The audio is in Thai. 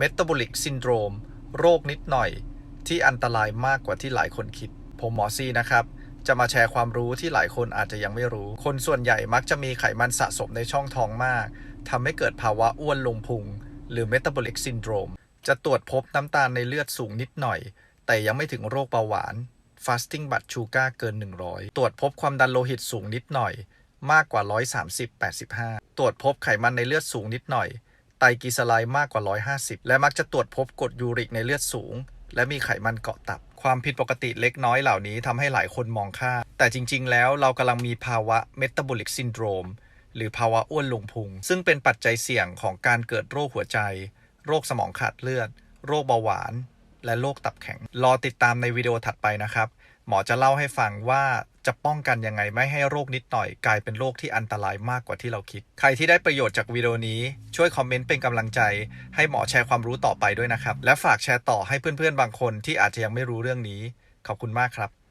Metabolic Syndrome โรคนิดหน่อย ที่อันตรายมากกว่าที่หลายคนคิด ผมหมอซีนะครับจะมาแชร์ความรู้ที่หลายคนอาจจะยังไม่รู้ คนส่วนใหญ่มักจะมีไขมันสะสมในช่องท้องมาก ทำให้เกิดภาวะอ้วนลงพุง หรือ Metabolic Syndrome จะตรวจพบน้ำตาลในเลือดสูงนิดหน่อย แต่ยังไม่ถึงโรคเบาหวาน fasting blood sugar เกิน 100 ตรวจพบความดันโลหิตสูงนิดหน่อย มากกว่า 130-85 ตรวจพบไขมันในเลือดสูงนิดหน่อย ไตรกลีเซอไรด์มากกว่า 150 และมักจะตรวจพบกรดยูริกในเลือดสูง และมีไขมันเกาะตับ ความผิดปกติเล็กน้อยเหล่านี้ทำให้หลายคนมองข้ามแต่จริง ๆ แล้วเรากำลังมีภาวะ metabolic syndrome หรือภาวะอ้วนลงพุง ซึ่งเป็นปัจจัยเสี่ยงของการเกิดโรคหัวใจ โรคสมองขาดเลือด โรคเบาหวาน และโรคตับแข็ง รอติดตามในวิดีโอถัดไปนะครับ หมอจะเล่าให้ฟังว่าจะป้องกันยังไงไม่ให้โรคนิดหน่อย กลายเป็นโรคที่อันตรายมากกว่าที่เราคิด ใครที่ได้ประโยชน์จากวิดีโอนี้ช่วยคอมเมนต์เป็นกำลังใจ ให้หมอแชร์ความรู้ต่อไปด้วยนะครับ และฝากแชร์ต่อให้เพื่อนๆบางคนที่อาจจะยังไม่รู้เรื่องนี้ ขอบคุณมากครับ